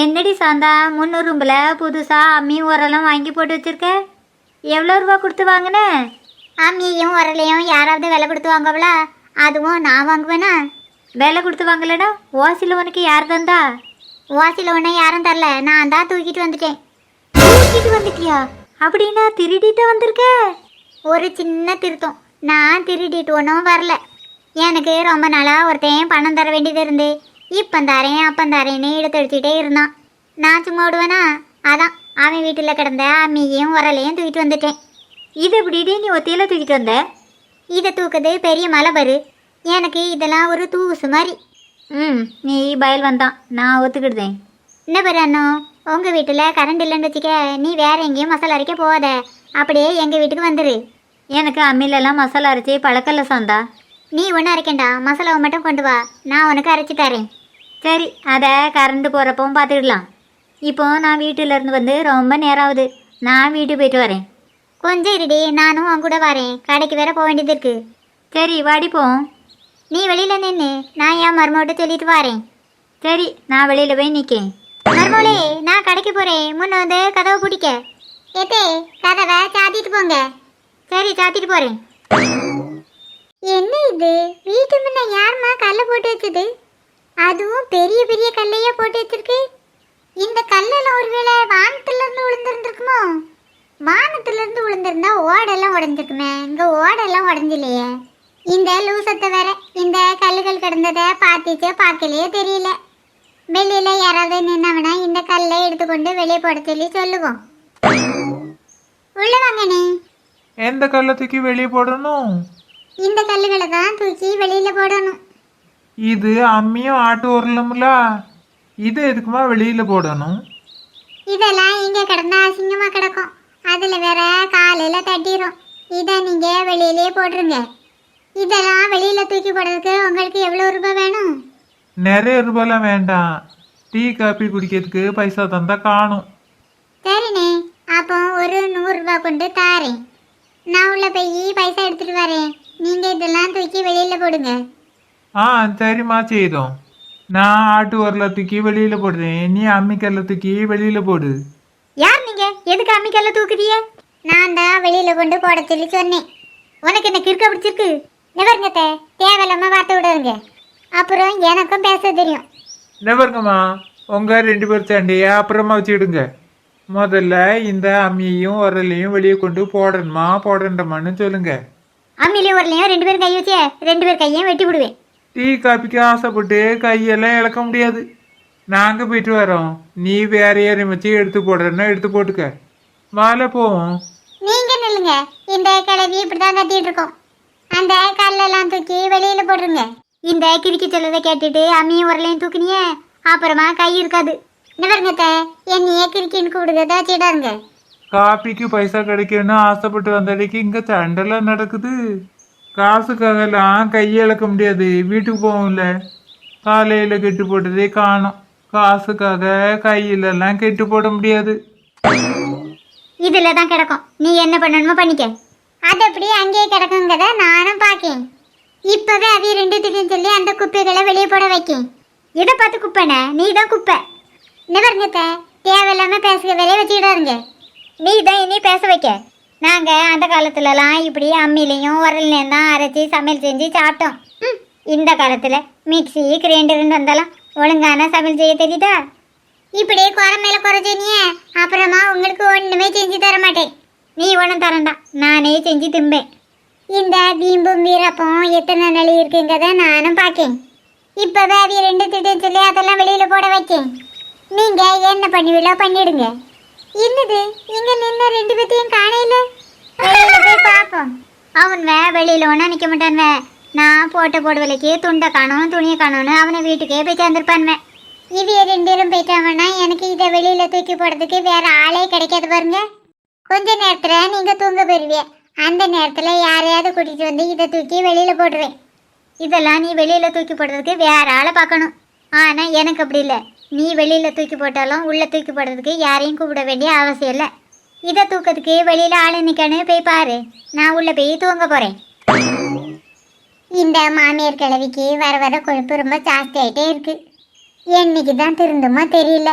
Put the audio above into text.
என்னடி சாந்தா முந்நூறும்பில் புதுசாக அம்மி உரலாம் வாங்கி போட்டு வச்சிருக்க? எவ்வளோ ரூபா கொடுத்து வாங்கின? அம்மியும் உரலையும் யாராவது விலை கொடுத்து வாங்கவளா அதுவும் நான் வாங்குவேனா? விலை கொடுத்து வாங்கலடா ஓசியில் உனக்கு யார் தந்தா? வாசியில் ஒன்றும் யாரும் தரல. நான் தான் தூக்கிட்டு வந்துட்டேன். தூக்கிட்டு வந்துட்டியா? அப்படின்னா திருடிட்டு வந்திருக்க? ஒரு சின்ன திருத்தம். நான் திருடிட்டு ஒன்றும் வரல. எனக்கு ரொம்ப நாளாக ஒருத்தன் பணம் தர வேண்டியது இருந்து இப்போ தரேன் அப்போ தரேன்னு எடுத்து அடிச்சுட்டே இருந்தான். நான் சும்மா விடுவேனா? அதான் அவன் வீட்டில் கிடந்த அம்மியையும் உரலையும் தூக்கிட்டு வந்துட்டேன். இது எப்படிடி நீ ஒத்தையில தூக்கிட்டு வந்த? இதை தூக்குது பெரிய மலை பரு. எனக்கு இதெல்லாம் ஒரு தூசு மாதிரி. ம் நீ பயல் வந்தான். நான் ஒத்துக்கிடுதேன். என்ன பேர் அண்ணோ உங்கள் வீட்டில் கரண்ட் இல்லைன்னு வச்சுக்க நீ வேற எங்கேயும் மசாலா அரைக்க போகாத. அப்படியே எங்கள் வீட்டுக்கு வந்துரு. எனக்கு அம்மிலெல்லாம் மசாலா அரைச்சி பழக்கல்ல சாந்தா. நீ ஒன்றும் அரைக்கண்டா மசாலாவை மட்டும் கொண்டு வா. நான் உனக்கு அரைச்சி தரேன். சரி அதை கரண்ட் போகிறப்பவும் பார்த்துக்கிடலாம் இப்போ நான் வீட்டில இருந்து வந்து ரொம்ப நேரம் ஆகுது. நான் வீட்டுக்கு போயிட்டு வரேன். கொஞ்சம் இருடி நானும் உன் கூட வரேன். கடைக்கு வேற போக வேண்டியது இருக்கு. சரி வாடிப்போம் நீ வெளியில நின்று நான் என் மருமகிட்ட சொல்லிட்டு வரேன். சரி நான் வெளியில் போய் நிற்கேன் மருமகளே நான் கடைக்கு போறேன். முன்ன வந்து கதவை பிடிக்க ஏத்தே கதவை சாத்திட்டு போங்க. சரி சாத்திட்டு போறேன். என்ன இது? வீட்டு முன்ன யாரும்மா கல்லை போட்டு வச்சது? அதுவும் பெரிய பெரிய கல்லையே போட்டு வச்சிருக்கு. இந்த கல்லெல்லாம் ஒருவேளை வானத்துல இருந்து விழுந்திருந்திருக்குமோ வானத்துல இருந்து விழுந்திருந்தா ஓடெல்லாம் உடஞ்சிருக்குமே. இங்க ஓடெல்லாம் உடஞ்சிலையே இந்த லூசத்தை வேற இந்த கல்லுகள் கிடந்ததை பார்த்துச்சே பார்க்கலையே தெரியல. வெளியில யாராவது நின்னவனா இந்த கல்லை எடுத்துக்கொண்டு வெளியே போட சொல்லி சொல்லுவோம். உள்ள வாங்க நீ எந்த கல்லை தூக்கி வெளியே போடணும்? இந்த கல்லுகளை தான் தூக்கி வெளியில போடணும். இது அம்மியும் ஆட்டு உரலும்ல இது எதுக்குமா வெளியில போடணும்? இதெல்லாம் இங்க கிடந்தா அசிங்கமா கிடக்கும். அதுல வேற காலையில தட்டிரும். இதை நீங்க வெளியிலேயே போட்டுருங்க. இதெல்லாம் வெளியில தூக்கி போடுறதுக்கு உங்களுக்கு எவ்வளவு ரூபாய் வேணும்? நிறைய ரூபாய்லாம் வேண்டாம். டீ காபி குடிக்கிறதுக்கு பைசா தந்தா காணும். சரிண்ணே. அப்போ ஒரு நூறு ரூபாய் கொண்டு தாரேன். நான் உள்ள போய் பைசா எடுத்துட்டு வரேன். நீங்க இதெல்லாம் தூக்கி வெளியில போடுங்க. ஆ சரிம்மா செய்தோம் நான் ஆட்டு உரலை தூக்கி வெளியில போடுறேன் நீ அம்மி கல்லை தூக்கி வெளியில போடு யார் நீங்க எதுக்கு அம்மிக்கல்ல தூக்குறிய நான் தான் வெளியில கொண்டு போட சொல்லி சொன்னேன் உனக்கு என்ன கிறுக்க பிடிச்சிருக்கு நிவருங்கத்த தேவையில்லாம வார்த்தை விடாதுங்க அப்புறம் எனக்கும் பேச தெரியும் நெவருங்கம்மா உங்க ரெண்டு பேர் சண்டையை அப்புறமா வச்சுக்கிடுங்க முதல்ல இந்த அம்மியையும் உரலையும் வெளியே கொண்டு போடணுமா போடண்டமான்னு சொல்லுங்க அம்மிலையும் வரலையும் ரெண்டு பேரும் கை வச்சே ரெண்டு பேர் கையும் வெட்டி விடுவேன் டீ காப்பிக்கு ஆசைப்பட்டு கையெல்லாம் இழக்க முடியாது. நாங்கள் போயிட்டு வரோம். நீ வேற யாரையும் வச்சு எடுத்து போடுறேன்னா எடுத்து போட்டுக்க. மாலை போவோம். நீங்க நில்லுங்க. இந்த கிளவி இப்படிதான் கத்திட்டு இருக்கோம். அந்த கல்லெல்லாம் தூக்கி வெளியில போட்டுருங்க இந்த கிறுக்கி சொல்லதை கேட்டுட்டு அம்மியும் உரலையும் தூக்குனியே அப்புறமா கை இருக்காது. நிவருங்கத்த என்னையே கிறுக்கின்னு கூப்பிடுறதா வச்சிடாருங்க காப்பிக்கு பைசா கிடைக்கும்னு ஆசைப்பட்டு வந்தடைக்கு இங்கே சண்டெல்லாம் நடக்குது. காசுக்காகலாம் கையை இழக்க முடியாது. வீட்டுக்கு போகும்ல காலையில் கெட்டு போட்டதே காணும். காசுக்காக கையிலெல்லாம் கெட்டு போட முடியாது. இதில் தான் கிடக்கும். நீ என்ன பண்ணணுமோ பண்ணிக்க. அது அப்படி அங்கேயே கிடக்குங்கிறத நானும் பார்க்கேன் இப்போவே அது ரெண்டு சொல்லி அந்த குப்பைகளை வெளியே போட வைக்கேன். இதை பார்த்து குப்பைண்ணே? நீ தான் குப்பை நிவருங்கத்த தேவையில்லாமல் பேசுகிற வேலையை வச்சுக்கிடாருங்க நீ தான் இனி பேச வைக்க. நாங்கள் அந்த காலத்துலலாம் இப்படி அம்மிலையும் உரல்லையும் தான் அரைச்சி சமையல் செஞ்சு சாப்பிட்டோம். ம், இந்த காலத்தில் மிக்சி கிரைண்டர்னு வந்தாலும் ஒழுங்கான சமையல் செய்ய தெரியுதா? இப்படியே குறை மேலே குறைச்சினியே அப்புறமா உங்களுக்கு ஒன்றுமே செஞ்சு தர மாட்டேன். நீ ஒன்றும் தரண்டா நானே செஞ்சு திம்பேன். இந்த வீம்பும் வீரப்பும் எத்தனை நாள் இருக்குங்கிறத நானும் பார்க்கேன். இப்போவே அது ரெண்டு திட்டம் சொல்லி அதெல்லாம் வெளியில் போட வைக்கேன். நீங்கள் என்ன பண்ணுவீங்களோ பண்ணிவிடுங்க என்னது? இங்க நின்ன ரெண்டு பேத்தையும் காணையில வெளியில போய் பார்ப்போம். அவன் வே வெளியில் ஒன்னா நிற்க மாட்டான் வே. நான் போட்ட போடுவலைக்கு துண்டை காணும் துணியை காணும்னு அவனை வீட்டுக்கே போய் சேர்ந்துருப்பான் வே. ரெண்டு பேரும் போயிட்டாங்கன்னா எனக்கு இதை வெளியில தூக்கி போடுறதுக்கு வேற ஆளே கிடைக்காது பாருங்க. கொஞ்ச நேரத்துல நீங்க தூங்க போயிருவீங்க அந்த நேரத்துல யாரையாவது கூட்டிட்டு வந்து இதை தூக்கி வெளியில போடுவேன் இதெல்லாம் நீ வெளியில் தூக்கி போடுறதுக்கு வேற ஆளை பார்க்கணும். ஆனால் எனக்கு அப்படி இல்லை. நீ வெளியில் தூக்கி போட்டாலும் உள்ளே தூக்கி போடுறதுக்கு யாரையும் கூப்பிட வேண்டிய அவசியம் இல்லை. இதை தூக்கிறதுக்கு வெளியில் ஆள் நிற்கணும் போய் பாரு. நான் உள்ளே போய் தூங்க போகிறேன் இந்த மாமியார் கிழவிக்கு வர வர கொழுப்பு ரொம்ப ஜாஸ்தி இருக்குது என்னைக்கு தான் திருந்துமா தெரியல.